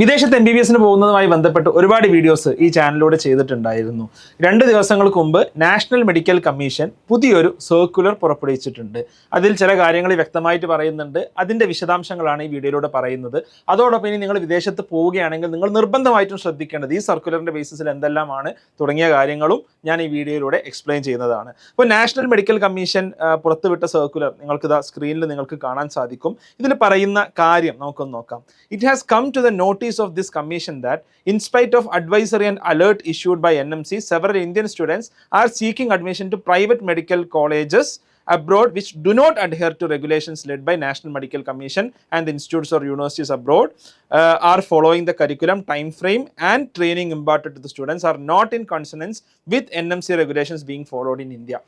വിദേശത്ത് M B B എസിന് പോകുന്നതുമായി ബന്ധപ്പെട്ട് ഒരുപാട് വീഡിയോസ് ഈ ചാനലിലൂടെ ചെയ്തിട്ടുണ്ടായിരുന്നു. രണ്ട് ദിവസങ്ങൾക്ക് മുമ്പ് നാഷണൽ മെഡിക്കൽ കമ്മീഷൻ പുതിയൊരു സർക്കുലർ പുറപ്പെടുവിച്ചിട്ടുണ്ട്. അതിൽ ചില കാര്യങ്ങൾ വ്യക്തമായിട്ട് പറയുന്നുണ്ട്. അതിന്റെ വിശദാംശങ്ങളാണ് ഈ വീഡിയോയിലൂടെ പറയുന്നത്. അതോടൊപ്പം ഇനി നിങ്ങൾ വിദേശത്ത് പോവുകയാണെങ്കിൽ നിങ്ങൾ നിർബന്ധമായിട്ടും ശ്രദ്ധിക്കേണ്ടത് ഈ സർക്കുലറിന്റെ ബേസിസിൽ എന്തെല്ലാമാണ് തുടങ്ങിയ കാര്യങ്ങളും ഞാൻ ഈ വീഡിയോയിലൂടെ എക്സ്പ്ലെയിൻ ചെയ്യുന്നതാണ്. അപ്പോൾ നാഷണൽ മെഡിക്കൽ കമ്മീഷൻ പുറത്തുവിട്ട സർക്കുലർ നിങ്ങൾക്ക് സ്ക്രീനിൽ നിങ്ങൾക്ക് കാണാൻ സാധിക്കും. ഇതിൽ പറയുന്ന കാര്യം നമുക്കൊന്ന് നോക്കാം. It has come to the notice of this commission that in spite of advisory and alert issued by NMC, several Indian students are seeking admission to private medical colleges abroad which do not adhere to regulations led by National Medical Commission and the institutes or universities abroad uh, are following the curriculum, time frame and training imparted to the students are not in consonance with NMC regulations being followed in India.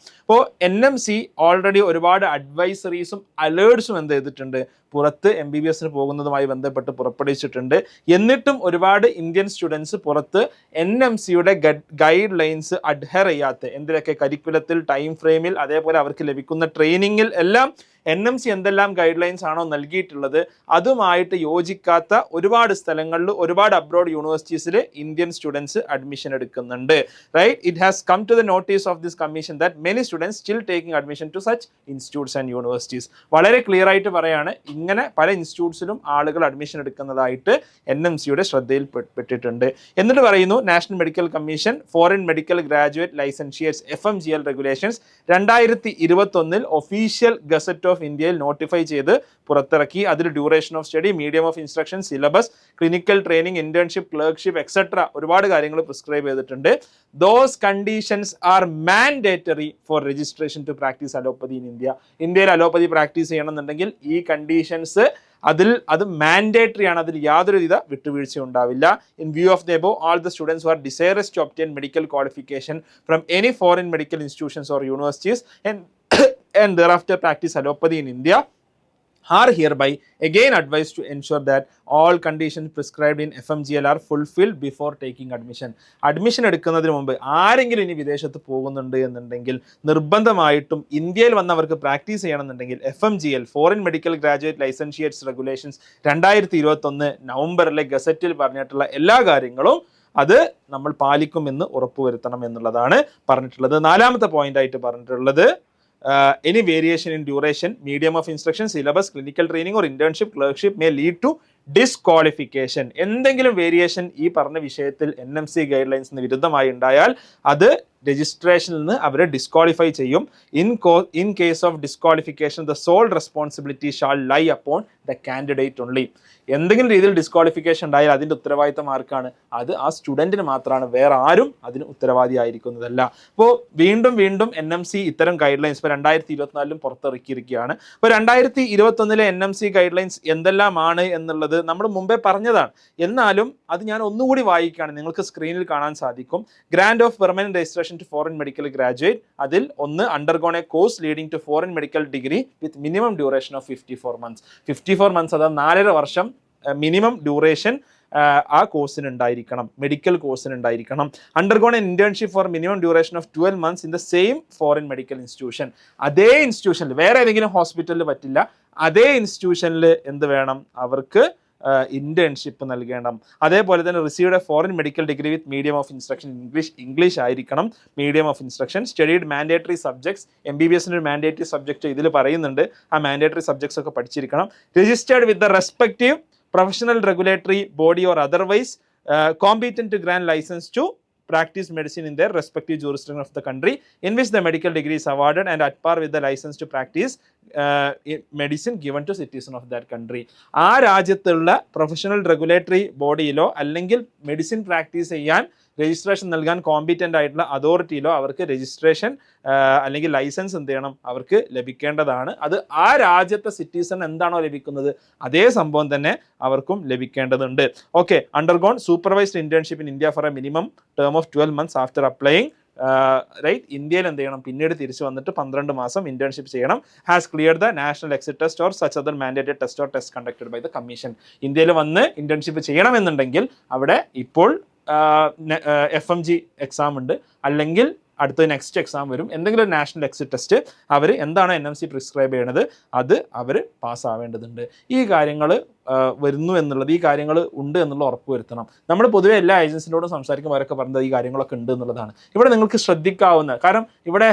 Already ഒരുപാട് അഡ്വൈസറീസും അലേർട്സും എന്ത് ചെയ്തിട്ടുണ്ട് പുറത്ത് M B B എസിന് പോകുന്നതുമായി ബന്ധപ്പെട്ട് പുറപ്പെടുവിച്ചിട്ടുണ്ട്. എന്നിട്ടും ഒരുപാട് ഇന്ത്യൻ സ്റ്റുഡൻസ് പുറത്ത് എൻ എം സിയുടെ ഗൈഡ് ലൈൻസ് അഡ്ഹർ ചെയ്യാത്ത എന്തിലൊക്കെ കരിക്കുലത്തിൽ ടൈം ഫ്രെയിമിൽ അതേപോലെ അവർക്ക് ലഭിക്കുന്ന ട്രെയിനിങ്ങിൽ എല്ലാം എൻ എം സി എന്തെല്ലാം ഗൈഡ് ലൈൻസ് ആണോ നൽകിയിട്ടുള്ളത് അതുമായിട്ട് യോജിക്കാത്ത ഒരുപാട് സ്ഥലങ്ങളിൽ ഒരുപാട് അബ്രോഡ് യൂണിവേഴ്സിറ്റീസിൽ ഇന്ത്യൻ സ്റ്റുഡൻസ് അഡ്മിഷൻ എടുക്കുന്നുണ്ട് right it has come to the notice of this commission that many students still taking admission to such institutes and universities വളരെ ക്ലിയർ ആയിട്ട് പറയാണ് ഇങ്ങനെ പല ഇൻസ്റ്റിറ്റ്യൂട്ട്സിലും ആളുകൾ അഡ്മിഷൻ എടുക്കുന്നതായിട്ട് എൻ എം സിയുടെ ശ്രദ്ധയിൽ പെട്ടിട്ടുണ്ട്. എന്നിട്ട് പറയുന്നു national medical commission foreign medical graduate licentiates F M G L regulations രണ്ടായിരത്തി ഇരുപത്തൊന്നിൽ ഒഫീഷ്യൽ ഗസറ്റ് ഓഫ് ഇന്ത്യയിൽ നോട്ടിഫൈ ചെയ്ത് പുറത്തിറക്കി. അതിൽ duration of study medium of instruction syllabus clinical training internship clerkship etcetera ഒരുപാട് കാര്യങ്ങൾ പ്രിസ്ക്രൈബ് ചെയ്തിട്ടുണ്ട്. Those conditions are mandatory for registration to practise allopathy in India ഇന്ത്യയിൽ അലോപ്പതി പ്രാക്ടീസ് ചെയ്യണമെന്നുണ്ടെങ്കിൽ ഈ കണ്ടീഷൻസ് അതിൽ അത് മാൻഡേറ്ററി ആണ്. അതിൽ യാതൊരു വിധ വിട്ടുവീഴ്ച ഉണ്ടാവില്ല. In view of the above all the students are desirous to obtain medical qualification from any foreign medical institutions or universities and thereafter practice allopathy in India are hereby again advised to ensure that all conditions prescribed in FMGL are fulfilled before taking admission. Admission എടുക്കുന്നതിന് മുമ്പ് ആരെങ്കിലും ഇനി വിദേശത്ത് പോകുന്നുണ്ട് എന്നുണ്ടെങ്കിൽ നിർബന്ധമായിട്ടും ഇന്ത്യയിൽ വന്നവർക്ക് പ്രാക്ടീസ് ചെയ്യണമെന്നുണ്ടെങ്കിൽ F M G L foreign medical graduate licentiates regulations രണ്ടായിരത്തി ഇരുപത്തൊന്ന് നവംബറിലെ ഗസറ്റിൽ പറഞ്ഞിട്ടുള്ള എല്ലാ കാര്യങ്ങളും അത് നമ്മൾ പാലിക്കുമെന്ന് ഉറപ്പുവരുത്തണം എന്നുള്ളതാണ് പറഞ്ഞിട്ടുള്ളത് നാലാമത്തെ പോയിന്റ് ആയിട്ട് പറഞ്ഞിട്ടുള്ളത് Uh, any variation in duration, medium of instruction, syllabus, clinical training or internship, clerkship may lead to disqualification എന്തെങ്കിലും വേരിയേഷൻ ഈ പറഞ്ഞ വിഷയത്തിൽ എൻ എം സി ഗൈഡ് ലൈൻസിന് വിരുദ്ധമായി ഉണ്ടായാൽ അത് രജിസ്ട്രേഷനിൽ നിന്ന് അവരെ ഡിസ്ക്വാളിഫൈ ചെയ്യും. In co in case of disqualification the sole responsibility shall lie upon the candidate only എന്തെങ്കിലും രീതിയിൽ ഡിസ്ക്വാളിഫിക്കേഷൻ ഉണ്ടായാൽ അതിന്റെ ഉത്തരവാദിത്തം ആർക്കാണ് അത് ആ സ്റ്റുഡന്റിന് മാത്രമാണ്. വേറെ ആരും അതിന് ഉത്തരവാദി ആയിരിക്കുന്നതല്ല. അപ്പോൾ വീണ്ടും വീണ്ടും എൻ എം സി ഇത്തരം ഗൈഡ് ലൈൻസ് ഇപ്പോൾ രണ്ടായിരത്തി ഇരുപത്തിനാലിലും പുറത്തിറക്കിയിരിക്കുകയാണ്. അപ്പോൾ രണ്ടായിരത്തി ഇരുപത്തൊന്നിലെ N M C guidelines എന്തെല്ലാമാണ് എന്നുള്ളത് നമ്മൾ മുമ്പേ പറഞ്ഞതാണ്. എന്നാലും അത് ഞാൻ ഒന്നുകൂടി വായിക്കുകയാണ്. നിങ്ങൾക്ക് സ്ക്രീനിൽ കാണാൻ സാധിക്കും. Grant of permanent registration to foreign medical graduate അതിൽ ഒന്ന് undergone a course leading to foreign medical degree with minimum duration of fifty four months fifty four months അതായത് നാലര വർഷം മിനിമം ഡ്യൂറേഷൻ ആ കോഴ്സിന് ഉണ്ടായിരിക്കണം. മെഡിക്കൽ കോഴ്സിന് ഉണ്ടായിരിക്കണം. Undergone an internship for minimum duration of twelve months in the same foreign medical institution അതേ ഇൻസ്റ്റിറ്റ്യൂഷനിൽ വേറെ ഏതെങ്കിലും ഹോസ്പിറ്റലിൽ പറ്റില്ല. അതേ ഇൻസ്റ്റിറ്റ്യൂഷനിൽ എന്ത് വേണം? അവർക്ക് ഇന്റേൺഷിപ്പ് നൽകണം. അതേപോലെ തന്നെ received a foreign medical degree with medium of instruction English English ആയിരിക്കണം. Medium of instruction studied mandatory subjects M B B എസിന്റെ ഒരു മാൻഡേറ്ററി സബ്ജക്റ്റ് ഇതിൽ പറയുന്നുണ്ട്. ആ മാൻഡേറ്ററി സബ്ജക്ട്സ് ഒക്കെ പഠിച്ചിരിക്കണം. Registered with the respective professional regulatory body or otherwise competent to grant licence to practice medicine in their respective jurisdiction of the country in which the medical degree is awarded and at par with the license to practice uh, medicine given to citizen of that country ആ രാജ്യത്തുള്ള professional regulatory ബോഡിയിലോ അല്ലെങ്കിൽ medicine practice ചെയ്യാൻ registration നൽകാൻ competent ആയിട്ടുള്ള അതോറിറ്റിയിലോ അവർക്ക് registration അല്ലെങ്കിൽ ലൈസൻസ് എന്ത് ചെയ്യണം അവർക്ക് ലഭിക്കേണ്ടതാണ്. അത് ആ രാജ്യത്തെ സിറ്റിസൺ എന്താണോ ലഭിക്കുന്നത് അതേ സംഭവം തന്നെ അവർക്കും ലഭിക്കേണ്ടതുണ്ട്. Okay undergone supervised internship in India for a minimum term of twelve months after applying right ഇന്ത്യയിൽ എന്ത് ചെയ്യണം? പിന്നീട് തിരിച്ചു വന്നിട്ട് പന്ത്രണ്ട് മാസം ഇന്റേൺഷിപ്പ് ചെയ്യണം. Has clear the national exit test or such other mandated test or test conducted by the commission ഇന്ത്യയിൽ വന്ന് ഇന്റേൺഷിപ്പ് ചെയ്യണമെന്നുണ്ടെങ്കിൽ അവിടെ ഇപ്പോൾ എഫ് എം ജി എക്സാം ഉണ്ട്. അല്ലെങ്കിൽ അടുത്ത നെക്സ്റ്റ് എക്സാം വരും. എന്തെങ്കിലും ഒരു നാഷണൽ എക്സിറ്റ് ടെസ്റ്റ് അവർ എന്താണ് എൻ എം സി പ്രിസ്ക്രൈബ് ചെയ്യണത്? അത് അവർ പാസ്സാവേണ്ടതുണ്ട് ഈ കാര്യങ്ങൾ വരുന്നു എന്നുള്ളത് ഈ കാര്യങ്ങൾ ഉണ്ട് എന്നുള്ള ഉറപ്പ് വരുത്തണം. നമ്മൾ പൊതുവെ എല്ലാ ഏജൻസിനോടും സംസാരിക്കുമ്പോൾ അവരൊക്കെ പറഞ്ഞത് ഈ കാര്യങ്ങളൊക്കെ ഉണ്ട് എന്നുള്ളതാണ്. ഇവിടെ നിങ്ങൾക്ക് ശ്രദ്ധിക്കാവുന്ന കാരണം ഇവിടെ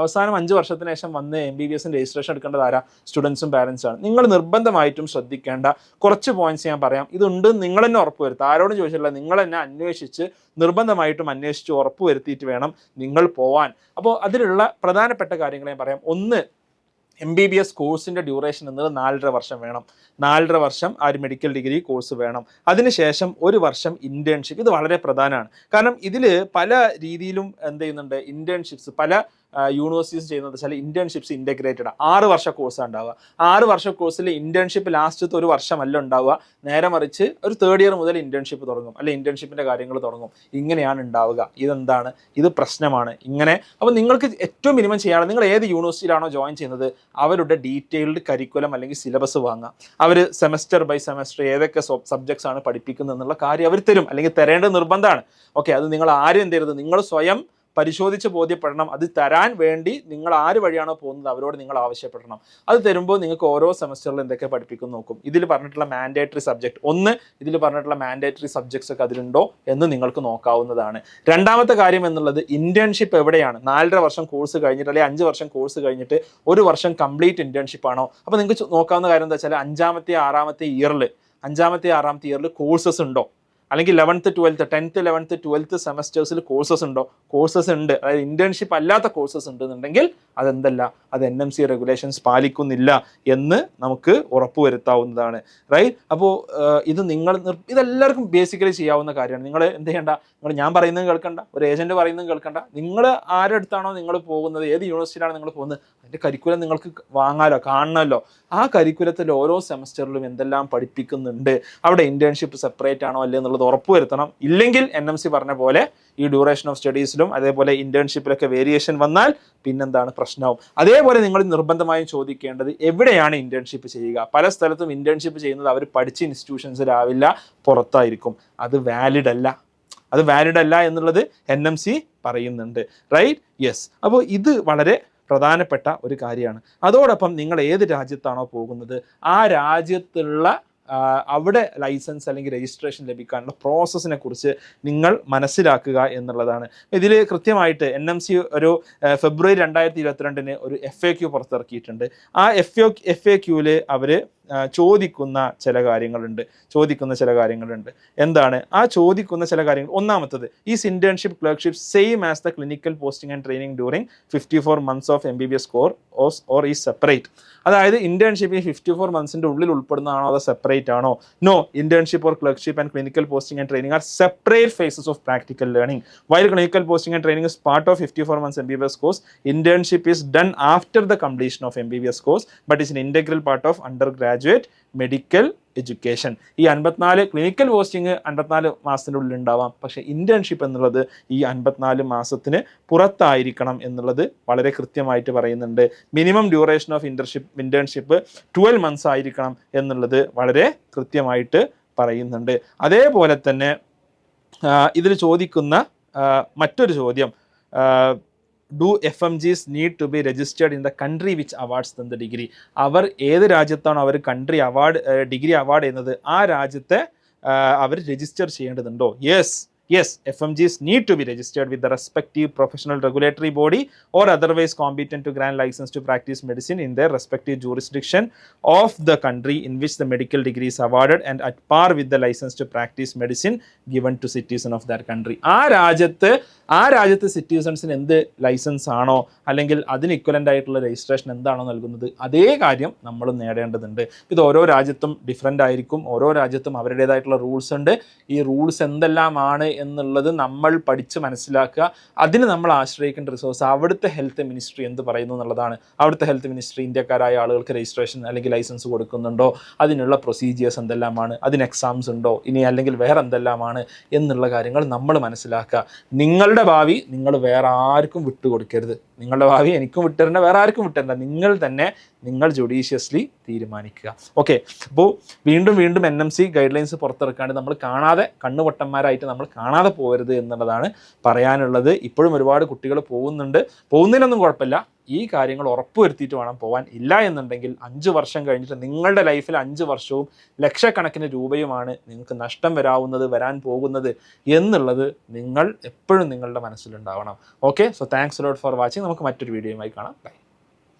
അവസാനം അഞ്ച് വർഷത്തിന് ശേഷം വന്ന് എം ബി ബി എസിന് രജിസ്ട്രേഷൻ എടുക്കേണ്ടത് ആരാ? സ്റ്റുഡൻസും പാരൻസും ആണ്. നിങ്ങൾ നിർബന്ധമായിട്ടും ശ്രദ്ധിക്കേണ്ട കുറച്ച് പോയിന്റ്സ് ഞാൻ പറയാം. ഇതുണ്ട് നിങ്ങൾ തന്നെ ഉറപ്പ് വരുത്തുക. ആരോടും ചോദിച്ചില്ല നിങ്ങൾ തന്നെ അന്വേഷിച്ച് നിർബന്ധമായിട്ടും അന്വേഷിച്ച് ഉറപ്പ് വരുത്തിയിട്ട് വേണം നിങ്ങൾ പോവാൻ. അപ്പോൾ അതിലുള്ള പ്രധാനപ്പെട്ട കാര്യങ്ങൾ ഞാൻ പറയാം. ഒന്ന് എം ബി ബി എസ് കോഴ്സിന്റെ ഡ്യൂറേഷൻ എന്നത് നാലര വർഷം വേണം. നാലര വർഷം ആ ഒരു മെഡിക്കൽ ഡിഗ്രി കോഴ്സ് വേണം. അതിനുശേഷം ഒരു വർഷം ഇന്റേൺഷിപ്പ് ഇത് വളരെ പ്രധാനമാണ്. കാരണം ഇതിൽ പല രീതിയിലും എന്ത് ചെയ്യുന്നുണ്ട്? ഇന്റേൺഷിപ്സ് പല യൂണിവേഴ്സിറ്റീസ് ചെയ്യുന്നത് വെച്ചാൽ ഇന്റേൺഷിപ്സ് ഇന്റഗ്രേറ്റഡ് ആറ് വർഷ കോഴ്സാണ് ഉണ്ടാവുക. ആറ് വർഷ കോഴ്സിൽ ഇന്റേൺഷിപ്പ് ലാസ്റ്റത്തെ ഒരു വർഷമല്ല ഉണ്ടാവുക. നേരെ മറിച്ച് ഒരു തേർഡ് ഇയർ മുതൽ ഇന്റേൺഷിപ്പ് തുടങ്ങും. അല്ലെ ഇന്റേൺഷിപ്പിന്റെ കാര്യങ്ങൾ തുടങ്ങും. ഇങ്ങനെയാണ് ഉണ്ടാവുക. ഇതെന്താണ്? ഇത് പ്രശ്നമാണ്. ഇങ്ങനെ. അപ്പോൾ നിങ്ങൾക്ക് ഏറ്റവും മിനിമം ചെയ്യാണ് നിങ്ങൾ ഏത് യൂണിവേഴ്സിറ്റിയിലാണോ ജോയിൻ ചെയ്യുന്നത് അവരുടെ ഡീറ്റെയിൽഡ് കരിക്കുലം അല്ലെങ്കിൽ സിലബസ് വാങ്ങുക. അവർ സെമസ്റ്റർ ബൈ സെമസ്റ്റർ ഏതൊക്കെ സബ്ജക്ട്സ് ആണ് പഠിപ്പിക്കുന്നത് എന്നുള്ള കാര്യം അവർ തരും. അല്ലെങ്കിൽ തരേണ്ട നിർബന്ധമാണ്. ഓക്കെ അത് നിങ്ങൾ ആരും എന്ത് ചെയ്യരുത്. നിങ്ങൾ സ്വയം പരിശോധിച്ച് ബോധ്യപ്പെടണം. അത് തരാൻ വേണ്ടി നിങ്ങൾ ആര് വഴിയാണോ പോകുന്നത് അവരോട് നിങ്ങൾ ആവശ്യപ്പെടണം. അത് തരുമ്പോൾ നിങ്ങൾക്ക് ഓരോ സെമസ്റ്ററിൽ എന്തൊക്കെ പഠിപ്പിക്കും നോക്കും. ഇതിൽ പറഞ്ഞിട്ടുള്ള മാൻഡേറ്ററി സബ്ജക്ട് ഒന്ന് ഇതിൽ പറഞ്ഞിട്ടുള്ള മാൻഡേറ്ററി സബ്ജക്ട്സ് ഒക്കെ അതിലുണ്ടോ എന്ന് നിങ്ങൾക്ക് നോക്കാവുന്നതാണ്. രണ്ടാമത്തെ കാര്യം എന്നുള്ളത് ഇന്റേൺഷിപ്പ് എവിടെയാണ്? നാലര വർഷം കോഴ്സ് കഴിഞ്ഞിട്ട് അല്ലെങ്കിൽ അഞ്ച് വർഷം കോഴ്സ് കഴിഞ്ഞിട്ട് ഒരു വർഷം കംപ്ലീറ്റ് ഇന്റേൺഷിപ്പ് ആണോ? അപ്പോൾ നിങ്ങൾക്ക് നോക്കാവുന്ന കാര്യം എന്താ വെച്ചാൽ അഞ്ചാമത്തെ ആറാമത്തെ ഇയറിൽ അഞ്ചാമത്തെ ആറാമത്തെ ഇയറിൽ കോഴ്സസ് ഉണ്ടോ? അല്ലെങ്കിൽ eleventh twelfth tenth eleventh twelfth സെമസ്റ്റേഴ്സിൽ courses ഉണ്ടോ? കോഴ്സസ് ഉണ്ട്. അതായത് ഇന്റേൺഷിപ്പ് അല്ലാത്ത കോഴ്സസ് ഉണ്ടെന്നുണ്ടെങ്കിൽ അതെന്തല്ല? അത് എൻ എം സി റെഗുലേഷൻസ് പാലിക്കുന്നില്ല എന്ന് നമുക്ക് ഉറപ്പുവരുത്താവുന്നതാണ് റൈറ്റ് അപ്പോൾ ഇത് നിങ്ങൾ ഇതെല്ലാവർക്കും ബേസിക്കലി ചെയ്യാവുന്ന കാര്യമാണ്. നിങ്ങൾ എന്ത് ചെയ്യണ്ട? നിങ്ങൾ ഞാൻ പറയുന്നത് കേൾക്കണ്ട. ഒരു ഏജന്റ് പറയുന്നത് കേൾക്കണ്ട. നിങ്ങൾ ആരുടെ അടുത്താണോ നിങ്ങൾ പോകുന്നത്? ഏത് യൂണിവേഴ്സിറ്റിയിലാണ് നിങ്ങൾ പോകുന്നത്? അതിന്റെ കരിക്കുലം നിങ്ങൾക്ക് വാങ്ങാലോ? കാണണമല്ലോ? ആ കരിക്കുലത്തിൽ ഓരോ സെമസ്റ്ററിലും എന്തെല്ലാം പഠിപ്പിക്കുന്നുണ്ട്? അവിടെ ഇന്റേൺഷിപ്പ് സെപ്പറേറ്റ് ആണോ അല്ലേ എന്നുള്ളത് ഉറപ്പുവരുത്തണം. ഇല്ലെങ്കിൽ എൻ എം സി പറഞ്ഞ പോലെ ഈ ഡ്യൂറേഷൻ ഓഫ് സ്റ്റഡീസിലും അതേപോലെ ഇന്റേൺഷിപ്പിലൊക്കെ വേരിയേഷൻ വന്നാൽ പിന്നെന്താണ് പ്രശ്നവും. അതേപോലെ നിങ്ങൾ നിർബന്ധമായും ചോദിക്കേണ്ടത് എവിടെയാണ് ഇന്റേൺഷിപ്പ് ചെയ്യുക? പല സ്ഥലത്തും ഇന്റേൺഷിപ്പ് ചെയ്യുന്നത് അവർ പഠിച്ച ഇൻസ്റ്റിറ്റ്യൂഷൻസിലാവില്ല പുറത്തായിരിക്കും. അത് വാലിഡ് അല്ല. അത് വാലിഡ് അല്ല എന്നുള്ളത് എൻ എം സി പറയുന്നുണ്ട്. റൈറ്റ് യെസ് അപ്പോൾ ഇത് വളരെ പ്രധാനപ്പെട്ട ഒരു കാര്യമാണ്. അതോടൊപ്പം നിങ്ങൾ ഏത് രാജ്യത്താണോ പോകുന്നത്? ആ രാജ്യത്തുള്ള അവിടെ ലൈസൻസ് അല്ലെങ്കിൽ രജിസ്ട്രേഷൻ ലഭിക്കാനുള്ള പ്രോസസ്സിനെ കുറിച്ച് നിങ്ങൾ മനസ്സിലാക്കുക എന്നുള്ളതാണ്. ഇതിൽ കൃത്യമായിട്ട് എൻ എം സി ഒരു ഫെബ്രുവരി രണ്ടായിരത്തി ഇരുപത്തിരണ്ടിന് ഒരു എഫ് എ ക്യു പുറത്തിറക്കിയിട്ടുണ്ട്. ആ എഫ് എഫ് എ ക്യൂവിൽ അവർ ചോദിക്കുന്ന ചില കാര്യങ്ങളുണ്ട്. ചോദിക്കുന്ന ചില കാര്യങ്ങളുണ്ട്. എന്താണ്? ആ ചോദിക്കുന്ന ചില കാര്യങ്ങൾ. ഒന്നാമത്തത് ഈ internship clerkship same as the clinical posting and training during fifty four months of M B B S course or ഈ സെപ്പറേറ്റ് അതായത് ഇന്റേൺഷിപ്പ് ഈ ഫിഫ്റ്റി ഫോർ മന്ത്സിന്റെ ഉള്ളിൽ ഉൾപ്പെടുന്നതാണോ അതോ സെപ്പറേറ്റ് ആണോ? No internship or clerkship and clinical posting and training are separate phases of practical learning while clinical posting and training is part of fifty four months M B B S course internship is done after the completion of M B B S course but it's an integral part of under of undergraduate medical education ഈ അൻപത്തിനാല് clinical posting അൻപത്തിനാല് മാസത്തിന്റെ ഉള്ളിൽ ഉണ്ടാവാം. പക്ഷേ internship എന്നുള്ളത് ഈ അൻപത്തിനാല് മാസത്തിന് പുറത്തായിരിക്കണം എന്നുള്ളത് വളരെ കൃത്യമായിട്ട് പറയുന്നുണ്ട്. Minimum duration of internship internship twelve months ആയിരിക്കണം എന്നുള്ളത് വളരെ കൃത്യമായിട്ട് പറയുന്നുണ്ട്. അതേപോലെ തന്നെ ഇതിൽ ചോദിക്കുന്ന മറ്റൊരു ചോദ്യം do F M Gs need to be registered in the country which awards തന്ന ഡിഗ്രി അവർ ഏത് രാജ്യത്താണോ അവർ കൺട്രി അവാർഡ് ഡിഗ്രി അവാർഡ് ചെയ്യുന്നത്? ആ രാജ്യത്തെ അവർ രജിസ്റ്റർ ചെയ്യേണ്ടതുണ്ടോ? Yes M Gs need to be registered with the respective professional regulatory body or otherwise competent to grant licence to practise medicine in their respective jurisdiction of the country in which the medical degree is awarded and at par with the license to practice medicine given to citizen of that country. ആ രാജ്യത്ത് ആ രാജ്യത്തെ സിറ്റിസൺസിന് എന്ത് licence ആണോ അല്ലെങ്കിൽ അതിന് equivalent ആയിട്ടുള്ള registration എന്താണോ നൽകുന്നത് അതേ കാര്യം നമ്മൾ നേടേണ്ടതുണ്ട്. ഇത് ഓരോ രാജ്യത്തും ഡിഫറെന്റ് ആയിരിക്കും. ഓരോ രാജ്യത്തും അവരുടേതായിട്ടുള്ള റൂൾസ് ഉണ്ട്. ഈ റൂൾസ് എന്തെല്ലാമാണ് എന്നുള്ളത് നമ്മൾ പഠിച്ച് മനസ്സിലാക്കുക. അതിന് നമ്മൾ ആശ്രയിക്കേണ്ട റിസോഴ്സ് അവിടുത്തെ ഹെൽത്ത് മിനിസ്ട്രി എന്ത് പറയുന്നു എന്നുള്ളതാണ്. അവിടുത്തെ ഹെൽത്ത് മിനിസ്ട്രി ഇന്ത്യക്കാരായ ആളുകൾക്ക് രജിസ്ട്രേഷൻ അല്ലെങ്കിൽ ലൈസൻസ് കൊടുക്കുന്നുണ്ടോ? അതിനുള്ള പ്രൊസീജിയേഴ്സ് എന്തെല്ലാമാണ്? അതിന് എക്സാംസ് ഉണ്ടോ? ഇനി അല്ലെങ്കിൽ വേറെ എന്തെല്ലാമാണ്? എന്നുള്ള കാര്യങ്ങൾ നമ്മൾ മനസ്സിലാക്കുക. നിങ്ങളുടെ ഭാവി നിങ്ങൾ വേറെ ആർക്കും വിട്ടുകൊടുക്കരുത്. നിങ്ങളുടെ ഭാവി എനിക്കും വിട്ടരണ്ട വേറെ ആർക്കും വിട്ടരണ്ട. നിങ്ങൾ തന്നെ നിങ്ങൾ ജുഡീഷ്യസ്ലി തീരുമാനിക്കുക. ഓക്കെ അപ്പോൾ വീണ്ടും വീണ്ടും N M C guidelines പുറത്തിറക്കാണ്ട് നമ്മൾ കാണാതെ കണ്ണുപൊട്ടന്മാരായിട്ട് നമ്മൾ കാണാതെ പോകരുത് എന്നുള്ളതാണ് പറയാനുള്ളത്. ഇപ്പോഴും ഒരുപാട് കുട്ടികൾ പോകുന്നുണ്ട്. പോകുന്നതിനൊന്നും കുഴപ്പമില്ല. ഈ കാര്യങ്ങൾ ഉറപ്പുവരുത്തിയിട്ട് വേണം പോകാൻ ഇല്ല എന്നുണ്ടെങ്കിൽ അഞ്ച് വർഷം കഴിഞ്ഞിട്ട് നിങ്ങളുടെ ലൈഫിൽ അഞ്ച് വർഷവും ലക്ഷക്കണക്കിന് രൂപയുമാണ് നിങ്ങൾക്ക് നഷ്ടം വരാവുന്നത് വരാൻ പോകുന്നത് എന്നുള്ളത് നിങ്ങൾ എപ്പോഴും നിങ്ങളുടെ മനസ്സിലുണ്ടാവണം. Okay so thanks lot for watching നമുക്ക് മറ്റൊരു വീഡിയോയുമായി കാണാം. ബൈ